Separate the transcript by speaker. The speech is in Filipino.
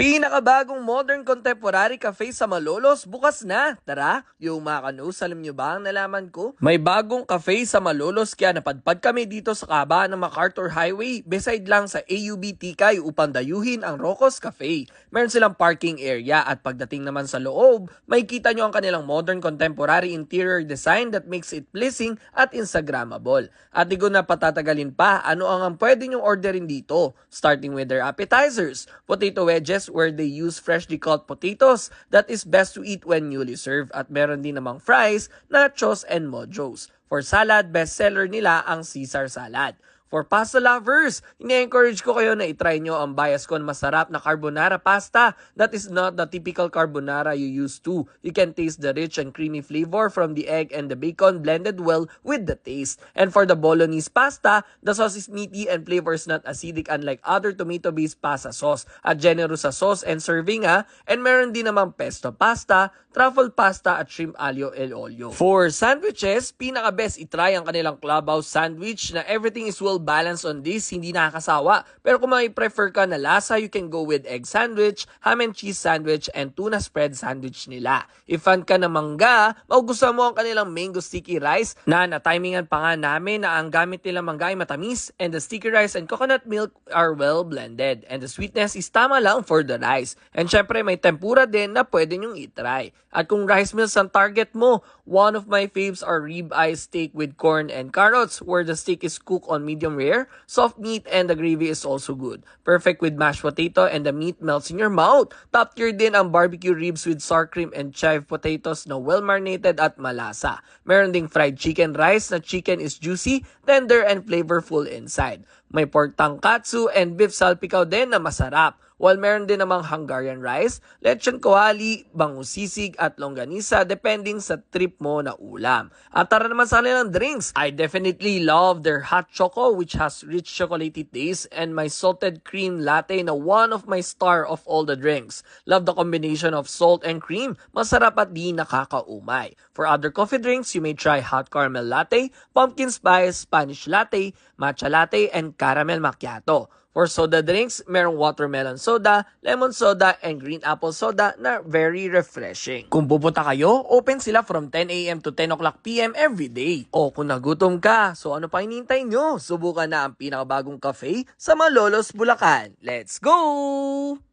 Speaker 1: Pinakabagong modern contemporary cafe sa Malolos bukas na. Tara, yung mga kanus, alam nyo ba ang nalaman ko? May bagong cafe sa Malolos kaya napadpad kami dito sa kaba ng MacArthur Highway beside lang sa AUB Tikay upang dayuhin ang Rocos Cafe. Meron silang parking area at pagdating naman sa loob, may kita nyo ang kanilang modern contemporary interior design that makes it pleasing at Instagrammable. At di ko na patatagalin pa, ano ang ang pwede nyong orderin dito? Starting with their appetizers, potato wedges where they use freshly cut potatoes that is best to eat when newly served at meron din namang fries, nachos, and mojos. For salad, bestseller nila ang Caesar salad. For pasta lovers, ine-encourage ko kayo na itry nyo ang bias con masarap na carbonara pasta that is not the typical carbonara you used to. You can taste the rich and creamy flavor from the egg and the bacon blended well with the taste. And for the bolognese pasta, the sauce is meaty and flavors not acidic unlike other tomato-based pasta sauce. At generous sa sauce and serving ha. And meron din namang pesto pasta, truffle pasta at shrimp alio el olio. For sandwiches, pinaka-best itry ang kanilang clubhouse sandwich na everything is well balanced on this, hindi nakakasawa. Pero kung may prefer ka na lasa, you can go with egg sandwich, ham and cheese sandwich, and tuna spread sandwich nila. If fan ka ng mangga, magugustuhan mo ang kanilang mango sticky rice na na-timingan pa nga namin na ang gamit nila mangga ay matamis and the sticky rice and coconut milk are well blended. And the sweetness is tama lang for the rice. And syempre may tempura din na pwede nyong itry. At kung rice meals ang target mo, one of my faves are ribeye steak with corn and carrots where the steak is cooked on medium rare, soft meat, and the gravy is also good. Perfect with mashed potato and the meat melts in your mouth. Top tier din ang barbecue ribs with sour cream and chive potatoes na well marinated at malasa. Meron ding fried chicken rice na chicken is juicy, tender, and flavorful inside. May pork tangkatsu and beef salpikaw din na masarap. While meron din namang Hungarian rice, lechon kawali, bangusisig at longganisa depending sa trip mo na ulam. At tara naman sa kanilang drinks. I definitely love their hot choco which has rich chocolatey taste and my salted cream latte na one of my star of all the drinks. Love the combination of salt and cream. Masarap at di nakakaumay. For other coffee drinks, you may try hot caramel latte, pumpkin spice, Spanish latte, matcha latte, and caramel macchiato. For soda drinks, merong watermelon soda, lemon soda, and green apple soda na very refreshing. Kung pupunta kayo, open sila from 10 a.m. to 10 o'clock p.m. every day. O kung nagutom ka, so ano pa hinihintay nyo? Subukan na ang pinakabagong cafe sa Malolos, Bulacan. Let's go!